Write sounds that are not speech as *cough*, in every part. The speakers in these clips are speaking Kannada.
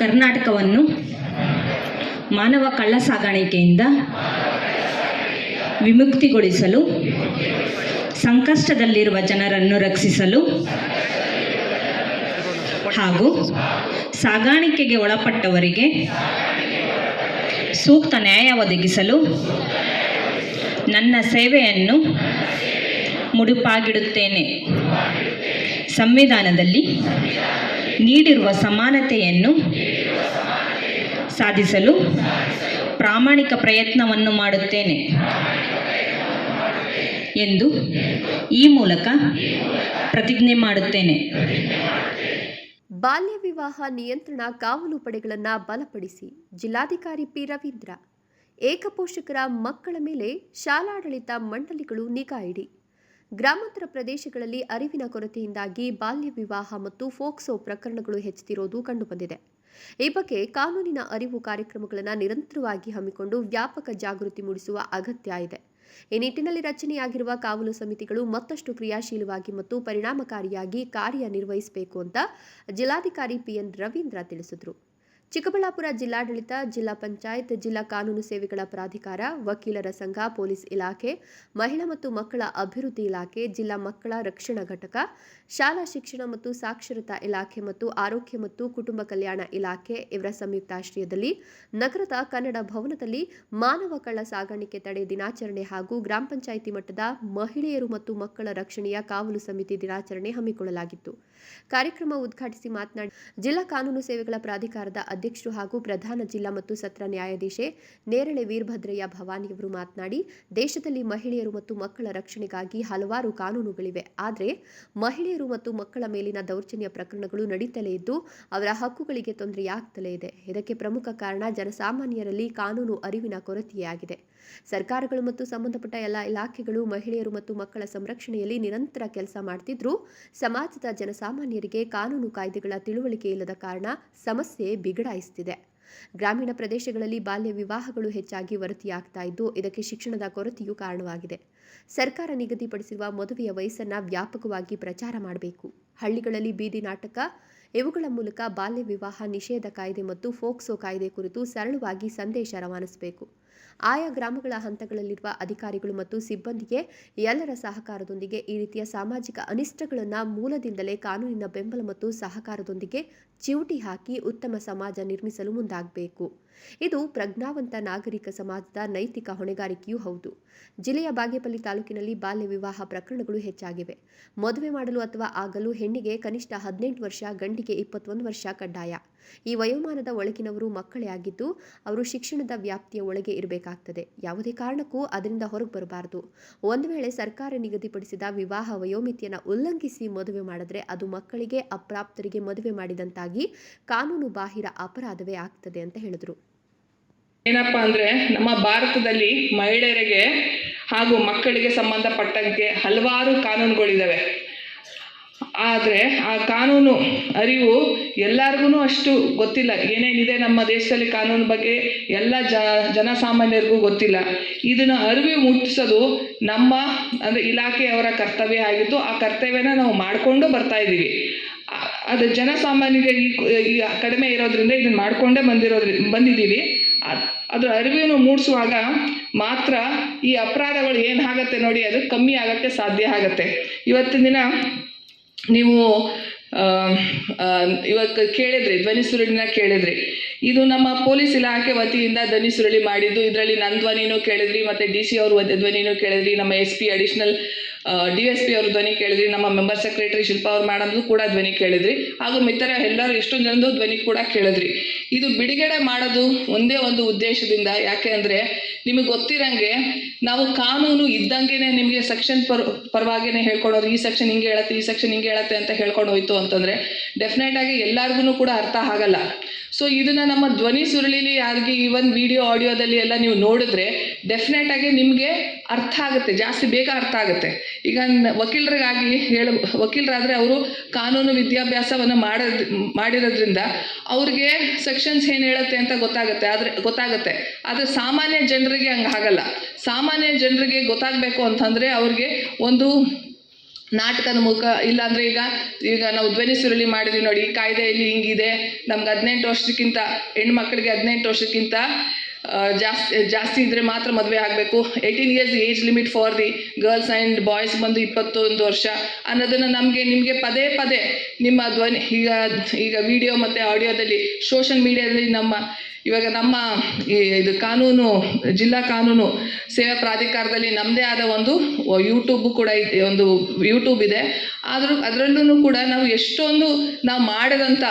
ಕರ್ನಾಟಕವನ್ನು ಮಾನವ ಕಳ್ಳ ಸಾಗಾಣಿಕೆಯಿಂದ ವಿಮುಕ್ತಿಗೊಳಿಸಲು, ಸಂಕಷ್ಟದಲ್ಲಿರುವ ಜನರನ್ನು ರಕ್ಷಿಸಲು ಹಾಗೂ ಸಾಗಾಣಿಕೆಗೆ ಒಳಪಟ್ಟವರಿಗೆ ಸೂಕ್ತ ನ್ಯಾಯ ಒದಗಿಸಲು ನನ್ನ ಸೇವೆಯನ್ನು ಮುಡುಪಾಗಿಡುತ್ತೇನೆ. ಸಂವಿಧಾನದಲ್ಲಿ ನೀಡಿರುವ ಸಮಾನತೆಯನ್ನು ಸಾಧಿಸಲು ಪ್ರಾಮಾಣಿಕ ಪ್ರಯತ್ನವನ್ನು ಮಾಡುತ್ತೇನೆ ಎಂದು ಈ ಮೂಲಕ ಪ್ರತಿಜ್ಞೆ ಮಾಡುತ್ತೇನೆ. ಬಾಲ್ಯ ವಿವಾಹ ನಿಯಂತ್ರಣ ಕಾವಲು ಪಡೆಗಳನ್ನು ಬಲಪಡಿಸಿ ಜಿಲ್ಲಾಧಿಕಾರಿ ಪಿ ರವೀಂದ್ರ, ಏಕಪೋಷಕರ ಮಕ್ಕಳ ಮೇಲೆ ಶಾಲಾಡಳಿತ ಮಂಡಳಿಗಳು ನಿಗಾ ಇಡಿ. ಗ್ರಾಮಾಂತರ ಪ್ರದೇಶಗಳಲ್ಲಿ ಅರಿವಿನ ಕೊರತೆಯಿಂದಾಗಿ ಬಾಲ್ಯ ವಿವಾಹ ಮತ್ತು ಫೋಕ್ಸೋ ಪ್ರಕರಣಗಳು ಹೆಚ್ಚುತ್ತಿರುವುದು ಕಂಡುಬಂದಿದೆ. ಈ ಬಗ್ಗೆ ಕಾನೂನಿನ ಅರಿವು ಕಾರ್ಯಕ್ರಮಗಳನ್ನು ನಿರಂತರವಾಗಿ ಹಮ್ಮಿಕೊಂಡು ವ್ಯಾಪಕ ಜಾಗೃತಿ ಮೂಡಿಸುವ ಅಗತ್ಯ ಇದೆ. ಈ ನಿಟ್ಟಿನಲ್ಲಿ ರಚನೆಯಾಗಿರುವ ಕಾವಲು ಸಮಿತಿಗಳು ಮತ್ತಷ್ಟು ಕ್ರಿಯಾಶೀಲವಾಗಿ ಮತ್ತು ಪರಿಣಾಮಕಾರಿಯಾಗಿ ಕಾರ್ಯನಿರ್ವಹಿಸಬೇಕು ಅಂತ ಜಿಲ್ಲಾಧಿಕಾರಿ ಪಿಎನ್ ರವೀಂದ್ರ ತಿಳಿಸಿದರು. ಚಿಕ್ಕಬಳ್ಳಾಪುರ ಜಿಲ್ಲಾಡಳಿತ, ಜಿಲ್ಲಾ ಪಂಚಾಯತ್, ಜಿಲ್ಲಾ ಕಾನೂನು ಸೇವೆಗಳ ಪ್ರಾಧಿಕಾರ, ವಕೀಲರ ಸಂಘ, ಪೊಲೀಸ್ ಇಲಾಖೆ, ಮಹಿಳಾ ಮತ್ತು ಮಕ್ಕಳ ಅಭಿವೃದ್ಧಿ ಇಲಾಖೆ, ಜಿಲ್ಲಾ ಮಕ್ಕಳ ರಕ್ಷಣಾ ಘಟಕ, ಶಾಲಾ ಶಿಕ್ಷಣ ಮತ್ತು ಸಾಕ್ಷರತಾ ಇಲಾಖೆ ಮತ್ತು ಆರೋಗ್ಯ ಮತ್ತು ಕುಟುಂಬ ಕಲ್ಯಾಣ ಇಲಾಖೆ ಇವರ ಸಂಯುಕ್ತಾಶ್ರಯದಲ್ಲಿ ನಗರದ ಕನ್ನಡ ಭವನದಲ್ಲಿ ಮಾನವ ಕಳ್ಳ ಸಾಗಾಣಿಕೆ ತಡೆ ದಿನಾಚರಣೆ ಹಾಗೂ ಗ್ರಾಮ ಪಂಚಾಯಿತಿ ಮಟ್ಟದ ಮಹಿಳೆಯರು ಮತ್ತು ಮಕ್ಕಳ ರಕ್ಷಣೆಯ ಕಾವಲು ಸಮಿತಿ ದಿನಾಚರಣೆ ಹಮ್ಮಿಕೊಳ್ಳಲಾಗಿತ್ತು. ಕಾರ್ಯಕ್ರಮ ಉದ್ಘಾಟಿಸಿ ಮಾತನಾಡಿ, ಜಿಲ್ಲಾ ಕಾನೂನು ಸೇವೆಗಳ ಪ್ರಾಧಿಕಾರದ ಅಧ್ಯಕ್ಷರು ಹಾಗೂ ಪ್ರಧಾನ ಜಿಲ್ಲಾ ಮತ್ತು ಸತ್ರ ನ್ಯಾಯಾಧೀಶೆ ನೇರಳೆ ವೀರಭದ್ರಯ್ಯ ಭವಾನಿಯವರು ಮಾತನಾಡಿ, ದೇಶದಲ್ಲಿ ಮಹಿಳೆಯರು ಮತ್ತು ಮಕ್ಕಳ ರಕ್ಷಣೆಗಾಗಿ ಹಲವಾರು ಕಾನೂನುಗಳಿವೆ. ಆದರೆ, ಮಹಿಳೆಯರು ಮತ್ತು ಮಕ್ಕಳ ಮೇಲಿನ ದೌರ್ಜನ್ಯ ಪ್ರಕರಣಗಳು ನಡೀತಲೇ ಇದ್ದು, ಅವರ ಹಕ್ಕುಗಳಿಗೆ ತೊಂದರೆಯಾಗ್ತಲೇ ಇದೆ. ಇದಕ್ಕೆ ಪ್ರಮುಖ ಕಾರಣ ಜನಸಾಮಾನ್ಯರಲ್ಲಿ ಕಾನೂನು ಅರಿವಿನ ಕೊರತೆಯೇ ಆಗಿದೆ. ಸರ್ಕಾರಗಳು ಮತ್ತು ಸಂಬಂಧಪಟ್ಟ ಎಲ್ಲ ಇಲಾಖೆಗಳು ಮಹಿಳೆಯರು ಮತ್ತು ಮಕ್ಕಳ ಸಂರಕ್ಷಣೆಯಲ್ಲಿ ನಿರಂತರ ಕೆಲಸ ಮಾಡ್ತಿದ್ರೂ, ಸಮಾಜದ ಜನಸಾಮಾನ್ಯರಿಗೆ ಕಾನೂನು ಕಾಯ್ದೆಗಳ ತಿಳುವಳಿಕೆ ಇಲ್ಲದ ಕಾರಣ ಸಮಸ್ಯೆ ಬಿಗಡಾಯಿಸುತ್ತಿದೆ ಗ್ರಾಮೀಣ ಪ್ರದೇಶಗಳಲ್ಲಿ ಬಾಲ್ಯ ವಿವಾಹಗಳು ಹೆಚ್ಚಾಗಿ ವರದಿಯಾಗ್ತಾ ಇದ್ದು, ಇದಕ್ಕೆ ಶಿಕ್ಷಣದ ಕೊರತೆಯೂ ಕಾರಣವಾಗಿದೆ. ಸರ್ಕಾರ ನಿಗದಿಪಡಿಸಿರುವ ಮದುವೆಯ ವಯಸ್ಸನ್ನು ವ್ಯಾಪಕವಾಗಿ ಪ್ರಚಾರ ಮಾಡಬೇಕು. ಹಳ್ಳಿಗಳಲ್ಲಿ ಬೀದಿ ನಾಟಕ, ಇವುಗಳ ಮೂಲಕ ಬಾಲ್ಯ ವಿವಾಹ ನಿಷೇಧ ಕಾಯ್ದೆ ಮತ್ತು ಫೋಕ್ಸೋ ಕಾಯ್ದೆ ಕುರಿತು ಸರಳವಾಗಿ ಸಂದೇಶ ರವಾನಿಸಬೇಕು. ಆಯಾ ಗ್ರಾಮಗಳ ಹಂತಗಳಲ್ಲಿರುವ ಅಧಿಕಾರಿಗಳು ಮತ್ತು ಸಿಬ್ಬಂದಿಗೆ ಎಲ್ಲರ ಸಹಕಾರದೊಂದಿಗೆ ಈ ರೀತಿಯ ಸಾಮಾಜಿಕ ಅನಿಷ್ಟಗಳನ್ನು ಮೂಲದಿಂದಲೇ ಕಾನೂನಿನ ಬೆಂಬಲ ಮತ್ತು ಸಹಕಾರದೊಂದಿಗೆ ಚಿವುಟಿ ಹಾಕಿ ಉತ್ತಮ ಸಮಾಜ ನಿರ್ಮಿಸಲು ಮುಂದಾಗಬೇಕು. ಇದು ಪ್ರಜ್ಞಾವಂತ ನಾಗರಿಕ ಸಮಾಜದ ನೈತಿಕ ಹೊಣೆಗಾರಿಕೆಯೂ ಹೌದು. ಜಿಲ್ಲೆಯ ಬಾಗೇಪಲ್ಲಿ ತಾಲೂಕಿನಲ್ಲಿ ಬಾಲ್ಯ ವಿವಾಹ ಪ್ರಕರಣಗಳು ಹೆಚ್ಚಾಗಿವೆ. ಮದುವೆ ಮಾಡಲು ಅಥವಾ ಆಗಲು ಹೆಣ್ಣಿಗೆ ಕನಿಷ್ಠ ಹದಿನೆಂಟು ವರ್ಷ, ಗಂಡಿಗೆ ಇಪ್ಪತ್ತೊಂದು ವರ್ಷ ಕಡ್ಡಾಯ. ಈ ವಯೋಮಾನದ ಒಳಗಿನವರು ಮಕ್ಕಳೇ ಆಗಿದ್ದು, ಅವರು ಶಿಕ್ಷಣದ ವ್ಯಾಪ್ತಿಯ ಒಳಗೆ ಇರಬೇಕಾಗ್ತದೆ. ಯಾವುದೇ ಕಾರಣಕ್ಕೂ ಅದರಿಂದ ಹೊರಗೆ ಬರಬಾರದು. ಒಂದು ವೇಳೆ ಸರ್ಕಾರ ನಿಗದಿಪಡಿಸಿದ ವಿವಾಹ ವಯೋಮಿತಿಯನ್ನು ಉಲ್ಲಂಘಿಸಿ ಮದುವೆ ಮಾಡಿದ್ರೆ ಅದು ಮಕ್ಕಳಿಗೆ, ಅಪ್ರಾಪ್ತರಿಗೆ ಮದುವೆ ಮಾಡಿದಂತಾಗಿ ಕಾನೂನು ಬಾಹಿರ ಅಪರಾಧವೇ ಆಗ್ತದೆ ಅಂತ ಹೇಳಿದರು. ಏನಪ್ಪಾ ಅಂದ್ರೆ, ನಮ್ಮ ಭಾರತದಲ್ಲಿ ಮಹಿಳೆಯರಿಗೆ ಹಾಗೂ ಮಕ್ಕಳಿಗೆ ಸಂಬಂಧಪಟ್ಟಂತೆ ಹಲವಾರು ಕಾನೂನುಗಳಿದ್ದಾವೆ ಆದರೆ ಆ ಕಾನೂನು ಅರಿವು ಎಲ್ಲರಿಗೂ ಅಷ್ಟು ಗೊತ್ತಿಲ್ಲ. ಏನೇನಿದೆ ನಮ್ಮ ದೇಶದಲ್ಲಿ ಕಾನೂನು ಬಗ್ಗೆ ಎಲ್ಲ ಜ, ಜನಸಾಮಾನ್ಯರಿಗೂ ಗೊತ್ತಿಲ್ಲ. ಇದನ್ನು ಅರಿವು ಮುಟ್ಟಿಸೋದು ನಮ್ಮ, ಅಂದರೆ ಇಲಾಖೆಯವರ ಕರ್ತವ್ಯ ಆಗಿದ್ದು ಆ ಕರ್ತವ್ಯನ ನಾವು ಮಾಡಿಕೊಂಡು ಬರ್ತಾ ಇದ್ದೀವಿ. ಅದು ಜನಸಾಮಾನ್ಯರಿಗೆ ಈ ಕಡಿಮೆ ಇರೋದ್ರಿಂದ ಇದನ್ನು ಮಾಡಿಕೊಂಡೇ ಬಂದಿರೋದ್ರಿಂದ ಬಂದಿದ್ದೀವಿ. ಅದು ಅರಿವನ್ನು ಮೂಡಿಸುವಾಗ ಮಾತ್ರ ಈ ಅಪರಾಧಗಳು ಏನಾಗತ್ತೆ ನೋಡಿ, ಅದು ಕಮ್ಮಿ ಆಗಕ್ಕೆ ಸಾಧ್ಯ ಆಗತ್ತೆ. ಇವತ್ತಿನ ದಿನ ನೀವು ಇವತ್ತು ಕೇಳಿದ್ರಿ, ಧ್ವನಿ ಸುರುಳಿನ ಕೇಳಿದ್ರಿ. ಇದು ನಮ್ಮ ಪೊಲೀಸ್ ಇಲಾಖೆ ವತಿಯಿಂದ ಧ್ವನಿ ಸುರುಳಿ ಮಾಡಿದ್ದು. ಇದರಲ್ಲಿ ನನ್ನ ಧ್ವನಿನೂ ಕೇಳಿದ್ರಿ, ಮತ್ತು ಡಿ ಸಿ ಅವರು ಧ್ವನಿನೂ ಕೇಳಿದ್ರಿ. ನಮ್ಮ S P additional D S P ಅವರು ಧ್ವನಿ ಕೇಳಿದ್ರಿ, ನಮ್ಮ ಮೆಂಬರ್ ಸೆಕ್ರೆಟರಿ ಶಿಲ್ಪಾ ಅವ್ರ ಮೇಡಮ್ದು ಕೂಡ ಧ್ವನಿ ಕೇಳಿದ್ರಿ, ಹಾಗೂ ಮಿತ್ರ ಎಲ್ಲರೂ ಎಷ್ಟೊಂದು ಜನದ್ದು ಧ್ವನಿ ಕೂಡ ಕೇಳಿದ್ರಿ. ಇದು ಬಿಡುಗಡೆ ಮಾಡೋದು ಒಂದೇ ಒಂದು ಉದ್ದೇಶದಿಂದ, ಯಾಕೆ ಅಂದರೆ ನಿಮಗೆ ಗೊತ್ತಿರಂಗೆ ನಾವು ಕಾನೂನು ಇದ್ದಂಗೆನೆ ನಿಮಗೆ ಸೆಕ್ಷನ್ ಪರ್, ಪರವಾಗಿನೇ ಹೇಳ್ಕೊಡೋರು, ಈ ಸೆಕ್ಷನ್ ಹಿಂಗೆ ಹೇಳತ್ತೆ, ಈ ಸೆಕ್ಷನ್ ಹಿಂಗೆ ಹೇಳತ್ತೆ ಅಂತ ಹೇಳ್ಕೊಂಡು ಹೋಯ್ತು ಅಂತಂದರೆ ಡೆಫಿನೆಟ್ ಆಗಿ ಎಲ್ಲಾರ್ಗು ಕೂಡ ಅರ್ಥ ಆಗಲ್ಲ. ಸೊ ಇದನ್ನು ನಮ್ಮ ಧ್ವನಿ ಸುರುಳಿಲಿ ಯಾರಿಗೆ ಈವನ್ ವಿಡಿಯೋ ಆಡಿಯೋದಲ್ಲಿ ಎಲ್ಲ ನೀವು ನೋಡಿದ್ರೆ ಡೆಫಿನೆಟ್ ಆಗಿ ನಿಮಗೆ ಅರ್ಥ ಆಗುತ್ತೆ, ಜಾಸ್ತಿ ಬೇಗ ಅರ್ಥ ಆಗುತ್ತೆ. ಈಗ ವಕೀಲರಿಗಾಗಿ ಹೇಳ, ವಕೀಲರಾದರೆ ಅವರು ಕಾನೂನು ವಿದ್ಯಾಭ್ಯಾಸವನ್ನು ಮಾಡೋದ್, ಮಾಡಿರೋದ್ರಿಂದ ಅವ್ರಿಗೆ ಸೆಕ್ಷನ್ಸ್ ಏನು ಹೇಳುತ್ತೆ ಅಂತ ಗೊತ್ತಾಗುತ್ತೆ, ಆದರೆ ಗೊತ್ತಾಗುತ್ತೆ. ಆದರೆ ಸಾಮಾನ್ಯ ಜನರಿಗೆ ಹಂಗೆ ಆಗಲ್ಲ. ಸಾಮಾನ್ಯ ಜನರಿಗೆ ಗೊತ್ತಾಗಬೇಕು ಅಂತಂದರೆ ಅವ್ರಿಗೆ ಒಂದು ನಾಟಕದ ಮೂಲಕ ಇಲ್ಲಾಂದರೆ ಈಗ ಈಗ ನಾವು ಧ್ವನಿ ಸುರುಳಿ ಮಾಡಿದ್ವಿ ನೋಡಿ, ಈ ಕಾಯ್ದೆಯಲ್ಲಿ ಹಿಂಗಿದೆ, ನಮ್ಗೆ ಹದಿನೆಂಟು ವರ್ಷಕ್ಕಿಂತ ಹೆಣ್ಮಕ್ಳಿಗೆ ಹದಿನೆಂಟು ವರ್ಷಕ್ಕಿಂತ ಜಾಸ್ತಿ ಜಾಸ್ತಿ ಇದ್ದರೆ ಮಾತ್ರ ಮದುವೆ ಆಗಬೇಕು. Eighteen years age limit for the girls and boys ಬಂದು ಇಪ್ಪತ್ತೊಂದು ವರ್ಷ ಅನ್ನೋದನ್ನು ನಮಗೆ, ನಿಮಗೆ ಪದೇ ಪದೇ ನಿಮ್ಮ ಧ್ವನಿ, ಈಗ ಈಗ ವಿಡಿಯೋ ಮತ್ತು ಆಡಿಯೋದಲ್ಲಿ ಸೋಷಲ್ ಮೀಡಿಯಾದಲ್ಲಿ ನಮ್ಮ, ಇವಾಗ ನಮ್ಮ ಇದು ಕಾನೂನು, ಜಿಲ್ಲಾ ಕಾನೂನು ಸೇವಾ ಪ್ರಾಧಿಕಾರದಲ್ಲಿ ನಮ್ಮದೇ ಆದ ಒಂದು ಯೂಟ್ಯೂಬ್ ಕೂಡ ಇದೆ ಒಂದು ಯೂಟ್ಯೂಬ್ ಇದೆ. ಆದರೂ ಅದರಲ್ಲೂ ಕೂಡ ನಾವು ಎಷ್ಟೊಂದು ನಾವು ಮಾಡಿದಂಥ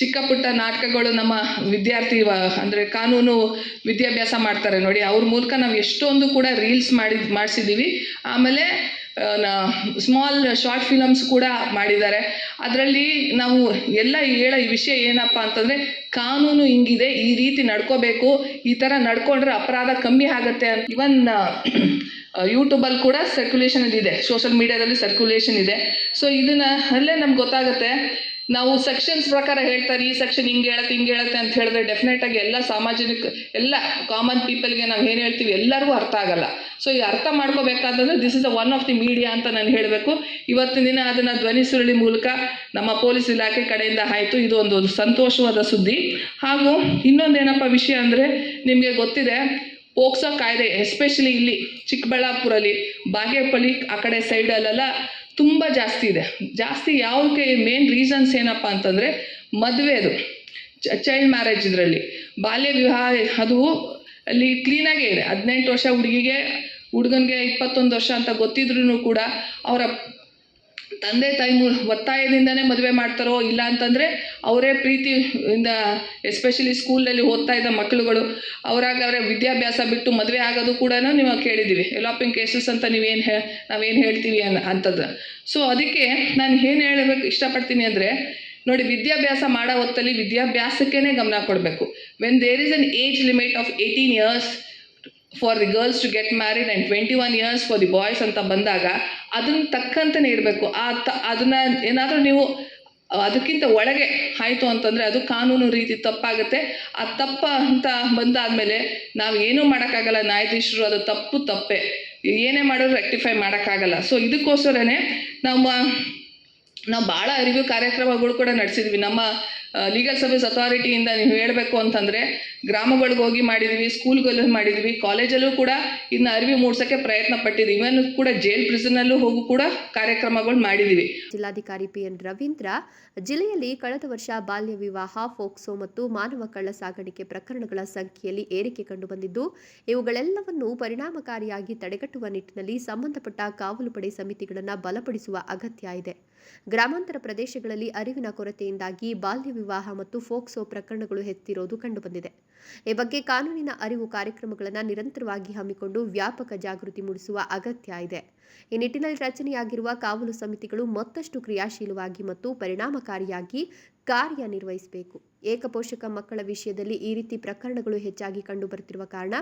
ಚಿಕ್ಕ ಪುಟ್ಟ ನಾಟಕಗಳು ನಮ್ಮ ವಿದ್ಯಾರ್ಥಿ ಅಂದರೆ ಕಾನೂನು ವಿದ್ಯಾಭ್ಯಾಸ ಮಾಡ್ತಾರೆ ನೋಡಿ, ಅವ್ರ ಮೂಲಕ ನಾವು ಎಷ್ಟೊಂದು ಕೂಡ ರೀಲ್ಸ್ ಮಾಡಿ ಮಾಡಿಸಿದ್ದೀವಿ ಆಮೇಲೆ ಸ್ಮಾಲ್ ಶಾರ್ಟ್ ಫಿಲಮ್ಸ್ ಕೂಡ ಮಾಡಿದ್ದಾರೆ. ಅದರಲ್ಲಿ ನಾವು ಎಲ್ಲ ಹೇಳೋ ಈ ವಿಷಯ ಏನಪ್ಪ ಅಂತಂದರೆ, ಕಾನೂನು ಹಿಂಗಿದೆ, ಈ ರೀತಿ ನಡ್ಕೋಬೇಕು, ಈ ಥರ ನಡ್ಕೊಂಡ್ರೆ ಅಪರಾಧ ಕಮ್ಮಿ ಆಗುತ್ತೆ ಅಂತ. ಇವನ್ *clears throat* ಯೂಟ್ಯೂಬಲ್ಲಿ ಕೂಡ ಸರ್ಕ್ಯುಲೇಷನ್ ಇದೆ ಸೋಷಲ್ ಮೀಡಿಯಾದಲ್ಲಿ ಸರ್ಕ್ಯುಲೇಷನ್ ಇದೆ. ಸೊ ಇದನ್ನ ಅಲ್ಲೇ ನಮ್ಗೆ ಗೊತ್ತಾಗುತ್ತೆ. ನಾವು ಸೆಕ್ಷನ್ಸ್ ಪ್ರಕಾರ ಹೇಳ್ತಾರೆ, ಈ ಸೆಕ್ಷನ್ ಹಿಂಗೆ ಹೇಳುತ್ತೆ, ಹಿಂಗೆ ಹೇಳತ್ತೆ ಅಂತ ಹೇಳಿದ್ರೆ ಡೆಫಿನೆಟ್ ಆಗಿ ಎಲ್ಲ ಸಾಮಾಜಿಕ, ಎಲ್ಲ ಕಾಮನ್ ಪೀಪಲ್ಗೆ ನಾವು ಏನು ಹೇಳ್ತೀವಿ, ಎಲ್ಲರಿಗೂ ಅರ್ಥ ಆಗಲ್ಲ. ಸೊ ಈ ಅರ್ಥ ಮಾಡ್ಕೋಬೇಕಾದ್ರೆ this is a one of the media ಅಂತ ನಾನು ಹೇಳಬೇಕು. ಇವತ್ತಿನ ದಿನ ಅದನ್ನು ಧ್ವನಿ ಸುರುಳಿ ಮೂಲಕ ನಮ್ಮ ಪೊಲೀಸ್ ಇಲಾಖೆ ಕಡೆಯಿಂದ ಆಯಿತು. ಇದು ಒಂದು ಸಂತೋಷವಾದ ಸುದ್ದಿ. ಹಾಗೂ ಇನ್ನೊಂದೇನಪ್ಪ ವಿಷಯ ಅಂದರೆ ನಿಮಗೆ ಗೊತ್ತಿದೆ, ಪೋಕ್ಸೋ ಕಾಯ್ದೆ ಎಸ್ಪೆಷಲಿ ಇಲ್ಲಿ ಚಿಕ್ಕಬಳ್ಳಾಪುರಲ್ಲಿ, ಬಾಗೇಪಲ್ಲಿ ಆ ಕಡೆ ಸೈಡಲ್ಲೆಲ್ಲ ತುಂಬ ಜಾಸ್ತಿ ಇದೆ. ಜಾಸ್ತಿ ಯಾವುದಕ್ಕೆ ಮೇನ್ ರೀಸನ್ಸ್ ಏನಪ್ಪ ಅಂತಂದರೆ ಮದುವೆದು ಚೈಲ್ಡ್ ಮ್ಯಾರೇಜ್ ಇದರಲ್ಲಿ. ಬಾಲ್ಯ ವಿವಾಹ ಅದು ಅಲ್ಲಿ ಕ್ಲೀನಾಗೇ ಇದೆ. ಹದಿನೆಂಟು ವರ್ಷ ಹುಡುಗಿಗೆ, ಹುಡುಗನಿಗೆ ಇಪ್ಪತ್ತೊಂದು ವರ್ಷ ಅಂತ ಗೊತ್ತಿದ್ರೂ ಕೂಡ ಅವರ ತಂದೆ ತಾಯಿ ಮು ಒತ್ತಾಯದಿಂದನೇ ಮದುವೆ ಮಾಡ್ತಾರೋ ಇಲ್ಲ ಅಂತಂದರೆ ಅವರೇ ಪ್ರೀತಿಯಿಂದ ಎಸ್ಪೆಷಲಿ ಸ್ಕೂಲಲ್ಲಿ ಓದ್ತಾ ಇದ್ದ ಮಕ್ಕಳುಗಳು, ಅವರಾಗ ಅವರ ವಿದ್ಯಾಭ್ಯಾಸ ಬಿಟ್ಟು ಮದುವೆ ಆಗೋದು ಕೂಡ ನೀವು ಕೇಳಿದ್ದೀವಿ. ಎಲೋಪಿಂಗ್ ಕೇಸಸ್ ಅಂತ ನೀವೇನು ಹೇ ನಾವೇನು ಹೇಳ್ತೀವಿ ಅನ್ ಅಂಥದ್ದು ಸೊ ಅದಕ್ಕೆ ನಾನು ಏನು ಹೇಳಬೇಕು ಇಷ್ಟಪಡ್ತೀನಿ ಅಂದರೆ, ನೋಡಿ ವಿದ್ಯಾಭ್ಯಾಸ ಮಾಡೋ ಹೊತ್ತಲ್ಲಿ ವಿದ್ಯಾಭ್ಯಾಸಕ್ಕೇ ಗಮನ ಕೊಡಬೇಕು. When there is an age limit of eighteen years for the girls to get married and twenty one years for the boys ಅಂತ ಬಂದಾಗ ಅದನ್ನ ತಕ್ಕಂತನೇ ಇರಬೇಕು. ಆ ತ, ಅದನ್ನ ಏನಾದರೂ ನೀವು ಅದಕ್ಕಿಂತ ಒಳಗೆ ಆಯಿತು ಅಂತಂದರೆ ಅದು ಕಾನೂನು ರೀತಿ ತಪ್ಪಾಗುತ್ತೆ. ಆ ತಪ್ಪ ಅಂತ ಬಂದಾದಮೇಲೆ ನಾವು ಏನೂ ಮಾಡೋಕ್ಕಾಗಲ್ಲ. ನ್ಯಾಯಾಧೀಶರು ಅದು ತಪ್ಪು ತಪ್ಪೆ. ಏನೇ ಮಾಡಿದ್ರು ರೆಕ್ಟಿಫೈ ಮಾಡೋಕ್ಕಾಗಲ್ಲ. ಸೊ ಇದಕ್ಕೋಸ್ಕರನೇ ನಮ್ಮ, ನಾವು ಭಾಳ ಅರಿವು ಕಾರ್ಯಕ್ರಮಗಳು ಕೂಡ ನಡೆಸಿದ್ವಿ. ನಮ್ಮ ಲೀಗಲ್ ಸರ್ವಿಸ್ ಅಥಾರಿಟಿಯಿಂದ ನೀವು ಹೇಳಬೇಕು ಅಂತಂದರೆ ಗ್ರಾಮಗಳಿಗೆ ಹೋಗಿ ಮಾಡಿದ್ವಿ ಸ್ಕೂಲ್ಗಳಲ್ಲಿ ಮಾಡಿದ್ವಿ ಕಾಲೇಜಲ್ಲೂ ಕೂಡ ಇನ್ನು ಅರಿವು ಮೂಡಿಸೋಕ್ಕೆ ಪ್ರಯತ್ನ ಪಟ್ಟಿದ್ವಿ. ಇವನ್ ಕೂಡ ಜೈಲ್ ಪ್ರಿಸನ್ನಲ್ಲೂ ಹೋಗು ಕೂಡ ಕಾರ್ಯಕ್ರಮಗಳು ಮಾಡಿದ್ದೀವಿ ಜಿಲ್ಲಾಧಿಕಾರಿ ಪಿ ಎನ್ ರವೀಂದ್ರ, ಜಿಲ್ಲೆಯಲ್ಲಿ ಕಳೆದ ವರ್ಷ ಬಾಲ್ಯ ವಿವಾಹ ಫೋಕ್ಸೋ ಮತ್ತು ಮಾನವ ಕಳ್ಳ ಸಾಗಾಣಿಕೆ ಪ್ರಕರಣಗಳ ಸಂಖ್ಯೆಯಲ್ಲಿ ಏರಿಕೆ ಕಂಡುಬಂದಿದ್ದು ಇವುಗಳೆಲ್ಲವನ್ನು ಪರಿಣಾಮಕಾರಿಯಾಗಿ ತಡೆಗಟ್ಟುವ ನಿಟ್ಟಿನಲ್ಲಿ ಸಂಬಂಧಪಟ್ಟ ಕಾವಲು ಪಡೆ ಸಮಿತಿಗಳನ್ನು ಬಲಪಡಿಸುವ ಅಗತ್ಯ ಇದೆ. ಗ್ರಾಮಾಂತರ ಪ್ರದೇಶಗಳಲ್ಲಿ ಅರಿವಿನ ಕೊರತೆಯಿಂದಾಗಿ ಬಾಲ್ಯ ವಿವಾಹ ಮತ್ತು ಫೋಕ್ಸೋ ಪ್ರಕರಣಗಳು ಹೆಚ್ಚಿರೋದು ಕಂಡುಬಂದಿದೆ. ಈ ಬಗ್ಗೆ ಕಾನೂನಿನ ಅರಿವು ಕಾರ್ಯಕ್ರಮಗಳನ್ನು ನಿರಂತರವಾಗಿ ಹಮ್ಮಿಕೊಂಡು ವ್ಯಾಪಕ ಜಾಗೃತಿ ಮೂಡಿಸುವ ಅಗತ್ಯ ಇದೆ. ಈ ನಿಟ್ಟಿನಲ್ಲಿ ರಚನೆಯಾಗಿರುವ ಕಾವಲು ಸಮಿತಿಗಳು ಮತ್ತಷ್ಟು ಕ್ರಿಯಾಶೀಲವಾಗಿ ಮತ್ತು ಪರಿಣಾಮಕಾರಿಯಾಗಿ ಕಾರ್ಯನಿರ್ವಹಿಸಬೇಕು ಏಕಪೋಷಕ ಮಕ್ಕಳ ವಿಷಯದಲ್ಲಿ ಈ ರೀತಿ ಪ್ರಕರಣಗಳು ಹೆಚ್ಚಾಗಿ ಕಂಡುಬರುತ್ತಿರುವ ಕಾರಣ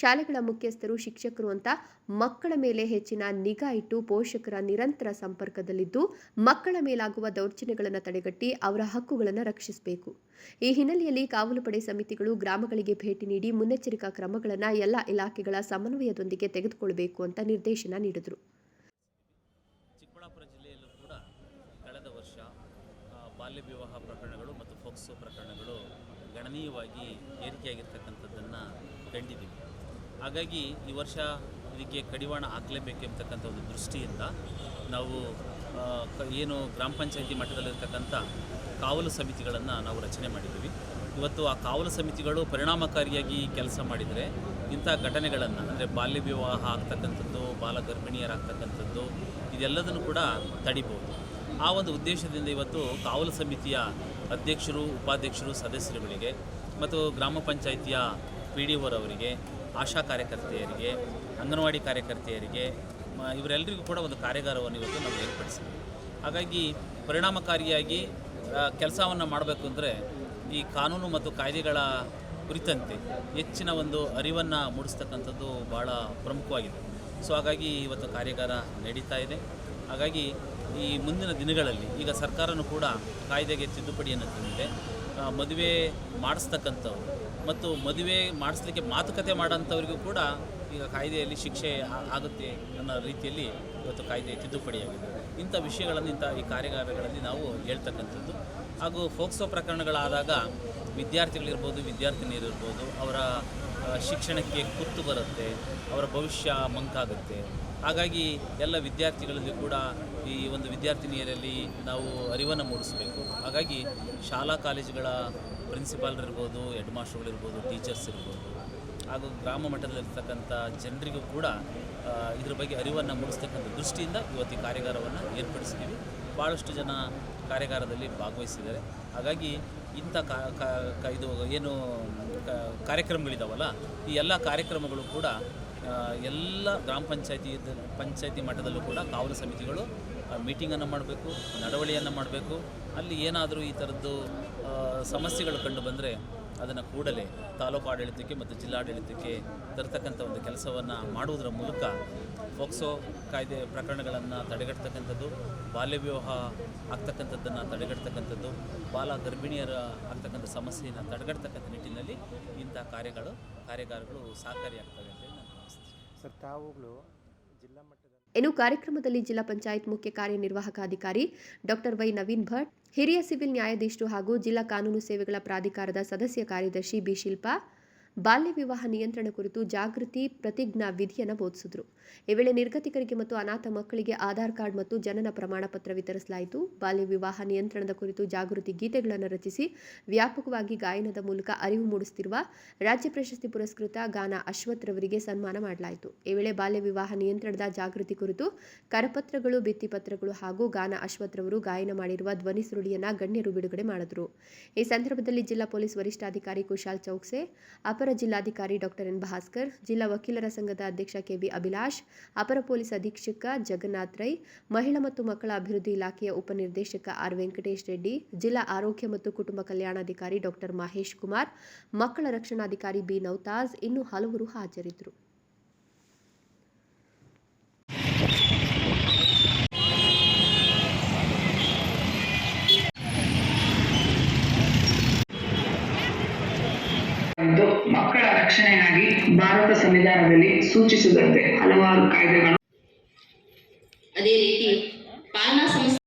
ಶಾಲೆಗಳ ಮುಖ್ಯಸ್ಥರು, ಶಿಕ್ಷಕರು ಅಂತ ಮಕ್ಕಳ ಮೇಲೆ ಹೆಚ್ಚಿನ ನಿಗಾ ಇಟ್ಟು ಪೋಷಕರ ನಿರಂತರ ಸಂಪರ್ಕದಲ್ಲಿದ್ದು, ಮಕ್ಕಳ ಮೇಲಾಗುವ ದೌರ್ಜನ್ಯಗಳನ್ನು ತಡೆಗಟ್ಟಿ ಅವರ ಹಕ್ಕುಗಳನ್ನು ರಕ್ಷಿಸಬೇಕು. ಈ ಹಿನ್ನೆಲೆಯಲ್ಲಿ ಕಾವಲು ಪಡೆ ಸಮಿತಿಗಳು ಗ್ರಾಮಗಳಿಗೆ ಭೇಟಿ ನೀಡಿ ಮುನ್ನೆಚ್ಚರಿಕಾ ಕ್ರಮಗಳನ್ನು ಎಲ್ಲ ಇಲಾಖೆಗಳ ಸಮನ್ವಯದೊಂದಿಗೆ ತೆಗೆದುಕೊಳ್ಳಬೇಕು ಅಂತ ನಿರ್ದೇಶನ ನೀಡಿದರು. ಚಿಕ್ಕಬಳ್ಳಾಪುರ ಜಿಲ್ಲೆಯಲ್ಲೂ ಕೂಡ ಕಳೆದ ವರ್ಷ ಬಾಲ್ಯ ವಿವಾಹ ಪ್ರಕರಣಗಳು ಮತ್ತು ಫೋಕ್ಸೋ ಗಣನೀಯವಾಗಿ ಏರಿಕೆಯಾಗಿರ್ತಕ್ಕಂಥದ್ದನ್ನು ಕಂಡಿದ್ದೀವಿ. ಹಾಗಾಗಿ ಈ ವರ್ಷ ಇದಕ್ಕೆ ಕಡಿವಾಣ ಹಾಕಲೇಬೇಕೆಂಬತಕ್ಕಂಥ ಒಂದು ದೃಷ್ಟಿಯಿಂದ ನಾವು ಏನು ಗ್ರಾಮ ಪಂಚಾಯಿತಿ ಮಟ್ಟದಲ್ಲಿರ್ತಕ್ಕಂಥ ಕಾವಲು ಸಮಿತಿಗಳನ್ನು ನಾವು ರಚನೆ ಮಾಡಿದ್ದೀವಿ. ಇವತ್ತು ಆ ಕಾವಲು ಸಮಿತಿಗಳು ಪರಿಣಾಮಕಾರಿಯಾಗಿ ಕೆಲಸ ಮಾಡಿದರೆ ಇಂಥ ಘಟನೆಗಳನ್ನು, ಅಂದರೆ ಬಾಲ್ಯ ವಿವಾಹ ಆಗ್ತಕ್ಕಂಥದ್ದು, ಬಾಲ ಗರ್ಭಿಣಿಯರಾಗ್ತಕ್ಕಂಥದ್ದು, ಇದೆಲ್ಲದನ್ನು ಕೂಡ ತಡಿಬೋದು. ಆ ಒಂದು ಉದ್ದೇಶದಿಂದ ಇವತ್ತು ಕಾವಲು ಸಮಿತಿಯ ಅಧ್ಯಕ್ಷರು, ಉಪಾಧ್ಯಕ್ಷರು, ಸದಸ್ಯರುಗಳಿಗೆ ಮತ್ತು ಗ್ರಾಮ ಪಂಚಾಯಿತಿಯ ಪಿ ಡಿ ಓರವರಿಗೆ, ಆಶಾ ಕಾರ್ಯಕರ್ತೆಯರಿಗೆ, ಅಂಗನವಾಡಿ ಕಾರ್ಯಕರ್ತೆಯರಿಗೆ ಇವರೆಲ್ಲರಿಗೂ ಕೂಡ ಒಂದು ಕಾರ್ಯಾಗಾರವನ್ನು ಇವತ್ತು ನಾವು ಏರ್ಪಡಿಸಿದ್ದೀವಿ ಹಾಗಾಗಿ ಪರಿಣಾಮಕಾರಿಯಾಗಿ ಕೆಲಸವನ್ನು ಮಾಡಬೇಕು ಅಂದರೆ ಈ ಕಾನೂನು ಮತ್ತು ಕಾಯ್ದೆಗಳ ಕುರಿತಂತೆ ಹೆಚ್ಚಿನ ಒಂದು ಅರಿವನ್ನು ಮೂಡಿಸ್ತಕ್ಕಂಥದ್ದು ಭಾಳ ಪ್ರಮುಖವಾಗಿದೆ. ಸೊ, ಹಾಗಾಗಿ ಇವತ್ತು ಕಾರ್ಯಾಗಾರ ನಡೀತಾ ಇದೆ. ಹಾಗಾಗಿ ಈ ಮುಂದಿನ ದಿನಗಳಲ್ಲಿ ಈಗ ಸರ್ಕಾರನೂ ಕೂಡ ಕಾಯ್ದೆಗೆ ತಿದ್ದುಪಡಿಯನ್ನು ತಂದಿದೆ. ಮದುವೆ ಮಾಡಿಸ್ತಕ್ಕಂಥವ್ರು ಮತ್ತು ಮದುವೆ ಮಾಡಿಸ್ಲಿಕ್ಕೆ ಮಾತುಕತೆ ಮಾಡೋಂಥವ್ರಿಗೂ ಕೂಡ ಈಗ ಕಾಯ್ದೆಯಲ್ಲಿ ಶಿಕ್ಷೆ ಆಗುತ್ತೆ ಅನ್ನೋ ರೀತಿಯಲ್ಲಿ ಇವತ್ತು ಕಾಯ್ದೆ ತಿದ್ದುಪಡಿಯಾಗಿದೆ. ಇಂಥ ವಿಷಯಗಳನ್ನು, ಇಂಥ ಈ ಕಾರ್ಯಾಗಾರಗಳಲ್ಲಿ ನಾವು ಹೇಳ್ತಕ್ಕಂಥದ್ದು. ಹಾಗೂ ಫೋಕ್ಸೋ ಪ್ರಕರಣಗಳಾದಾಗ ವಿದ್ಯಾರ್ಥಿಗಳಿರ್ಬೋದು, ವಿದ್ಯಾರ್ಥಿನಿಯರಿರ್ಬೋದು, ಅವರ ಶಿಕ್ಷಣಕ್ಕೆ ಕುತ್ತು ಬರುತ್ತೆ, ಅವರ ಭವಿಷ್ಯ ಮಂಕಾಗುತ್ತೆ. ಹಾಗಾಗಿ ಎಲ್ಲ ವಿದ್ಯಾರ್ಥಿಗಳಲ್ಲಿ ಕೂಡ ಈ ಒಂದು ವಿದ್ಯಾರ್ಥಿನಿಯರಲ್ಲಿ ನಾವು ಅರಿವನ್ನು ಮೂಡಿಸಬೇಕು. ಹಾಗಾಗಿ ಶಾಲಾ ಕಾಲೇಜುಗಳ ಪ್ರಿನ್ಸಿಪಾಲ್ರಿರ್ಬೋದು ಹೆಡ್ ಮಾಸ್ಟರ್ಗಳಿರ್ಬೋದು ಟೀಚರ್ಸ್ ಇರ್ಬೋದು, ಹಾಗೂ ಗ್ರಾಮ ಮಟ್ಟದಲ್ಲಿರ್ತಕ್ಕಂಥ ಜನರಿಗೂ ಕೂಡ ಇದ್ರ ಬಗ್ಗೆ ಅರಿವನ್ನು ಮೂಡಿಸ್ತಕ್ಕಂಥ ದೃಷ್ಟಿಯಿಂದ ಇವತ್ತು ಈ ಕಾರ್ಯಾಗಾರವನ್ನು ಏರ್ಪಡಿಸಿದ್ದೀವಿ ಭಾಳಷ್ಟು ಜನ ಕಾರ್ಯಾಗಾರದಲ್ಲಿ ಭಾಗವಹಿಸಿದ್ದಾರೆ. ಹಾಗಾಗಿ ಇಂಥ ಕಾ ಇದು ಏನು ಕಾರ್ಯಕ್ರಮಗಳಿದಾವಲ್ಲ, ಈ ಎಲ್ಲ ಕಾರ್ಯಕ್ರಮಗಳು ಕೂಡ ಎಲ್ಲ ಗ್ರಾಮ ಪಂಚಾಯತಿ ಪಂಚಾಯತಿ ಮಟ್ಟದಲ್ಲೂ ಕೂಡ ಕಾವಲು ಸಮಿತಿಗಳು ಮೀಟಿಂಗನ್ನು ಮಾಡಬೇಕು, ನಡವಳಿಯನ್ನು ಮಾಡಬೇಕು. ಅಲ್ಲಿ ಏನಾದರೂ ಈ ಥರದ್ದು ಸಮಸ್ಯೆಗಳು ಕಂಡು ಬಂದರೆ ಅದನ್ನು ಕೂಡಲೇ ತಾಲೂಕು ಆಡಳಿತಕ್ಕೆ ಮತ್ತು ಜಿಲ್ಲಾಡಳಿತಕ್ಕೆ ತರ್ತಕ್ಕಂಥ ಒಂದು ಕೆಲಸವನ್ನು ಮಾಡುವುದರ ಮೂಲಕ ಫೋಕ್ಸೋ ಕಾಯ್ದೆ ಪ್ರಕರಣಗಳನ್ನು ತಡೆಗಟ್ಟತಕ್ಕಂಥದ್ದು ಬಾಲ್ಯ ವಿವಾಹ ಆಗ್ತಕ್ಕಂಥದ್ದನ್ನು ತಡೆಗಟ್ಟತಕ್ಕಂಥದ್ದು ಬಾಲ ಗರ್ಭಿಣಿಯರ ಆಗ್ತಕ್ಕಂಥ ಸಮಸ್ಯೆಯನ್ನು ತಡೆಗಟ್ಟತಕ್ಕಂಥ ನಿಟ್ಟಿನಲ್ಲಿ ಇಂಥ ಕಾರ್ಯಗಳು ಕಾರ್ಯಗಾರಗಳು ಸಹಕಾರಿಯಾಗ್ತವೆ ಅಂತೇಳಿ ನಾನು ಭಾವಿಸ್ತೀನಿ. ಸರ್ ತಾವುಗಳು ಜಿಲ್ಲಾ ಮಟ್ಟದ ಇನ್ನು ಕಾರ್ಯಕ್ರಮದಲ್ಲಿ ಜಿಲ್ಲಾ ಪಂಚಾಯತ್ ಮುಖ್ಯ ಕಾರ್ಯನಿರ್ವಾಹಕ ಅಧಿಕಾರಿ ಡಾಕ್ಟರ್ ವೈ ನವೀನ್ ಭಟ್ ಹಿರಿಯ ಸಿವಿಲ್ ನ್ಯಾಯಾಧೀಶರು ಹಾಗೂ ಜಿಲ್ಲಾ ಕಾನೂನು ಸೇವೆಗಳ ಪ್ರಾಧಿಕಾರದ ಸದಸ್ಯ ಕಾರ್ಯದರ್ಶಿ ಬಿ ಶಿಲ್ಪಾ ಬಾಲ್ಯ ವಿವಾಹ ನಿಯಂತ್ರಣ ಕುರಿತು ಜಾಗೃತಿ, ಪ್ರತಿಜ್ಞಾ ವಿಧಿಯನ್ನು ಬೋಧಿಸಿದ್ರು. ಈ ವೇಳೆ ನಿರ್ಗತಿಕರಿಗೆ ಮತ್ತು ಅನಾಥ ಮಕ್ಕಳಿಗೆ ಆಧಾರ್ ಕಾರ್ಡ್ ಮತ್ತು ಜನನ ಪ್ರಮಾಣ ಪತ್ರ ವಿತರಿಸಲಾಯಿತು. ಬಾಲ್ಯ ವಿವಾಹ ನಿಯಂತ್ರಣದ ಕುರಿತು ಜಾಗೃತಿ ಗೀತೆಗಳನ್ನು ರಚಿಸಿ, ವ್ಯಾಪಕವಾಗಿ ಗಾಯನದ ಮೂಲಕ ಅರಿವು ಮೂಡಿಸುತ್ತಿರುವ ರಾಜ್ಯ ಪ್ರಶಸ್ತಿ ಪುರಸ್ಕೃತ ಗಾನ ಅಶ್ವಥ್ ರವರಿಗೆ ಸನ್ಮಾನ ಮಾಡಲಾಯಿತು. ಈ ವೇಳೆ ಬಾಲ್ಯ ವಿವಾಹ ನಿಯಂತ್ರಣದ ಜಾಗೃತಿ ಕುರಿತು ಕರಪತ್ರಗಳು ಭಿತ್ತಿಪತ್ರಗಳು ಹಾಗೂ ಗಾನ ಅಶ್ವಥ್ ರವರು ಗಾಯನ ಮಾಡಿರುವ ಧ್ವನಿ ಸುರುಳಿಯನ್ನ ಗಣ್ಯರು ಬಿಡುಗಡೆ ಮಾಡಿದರು. ಈ ಸಂದರ್ಭದಲ್ಲಿ ಜಿಲ್ಲಾ ಪೊಲೀಸ್ ವರಿಷ್ಠಾಧಿಕಾರಿ ಕುಶಾಲ್ ಚೌಕ್ಸೆ ಅಪರ ಜಿಲ್ಲಾಧಿಕಾರಿ ಡಾಕ್ಟರ್ ಎನ್ ಭಾಸ್ಕರ್, ಜಿಲ್ಲಾ ವಕೀಲರ ಸಂಘದ ಅಧ್ಯಕ್ಷ ಕೆವಿ ಅಭಿಲಾಷ್, ಅಪರ ಪೊಲೀಸ್ ಅಧೀಕ್ಷಕ ಜಗನ್ನಾಥ್ ರೈ, ಮಹಿಳಾ ಮತ್ತು ಮಕ್ಕಳ ಅಭಿವೃದ್ಧಿ ಇಲಾಖೆಯ ಉಪನಿರ್ದೇಶಕ ಆರ್ ವೆಂಕಟೇಶ್ ರೆಡ್ಡಿ, ಜಿಲ್ಲಾ ಆರೋಗ್ಯ ಮತ್ತು ಕುಟುಂಬ ಕಲ್ಯಾಣಾಧಿಕಾರಿ ಡಾಕ್ಟರ್ ಮಹೇಶ್ ಕುಮಾರ್, ಮಕ್ಕಳ ರಕ್ಷಣಾಧಿಕಾರಿ ಬಿ ನೌತಾಜ್ ಇನ್ನೂ ಹಲವರು ಹಾಜರಿದ್ದರು. ಭಾರತ ಸಂವಿಧಾನದಲ್ಲಿ ಸೂಚಿಸಿದಂತೆ ಹಲವಾರು ಕಾಯ್ದೆಗಳು. ಅದೇ ರೀತಿ ಪಾಲನಾ ಸಂಸ್ಥೆ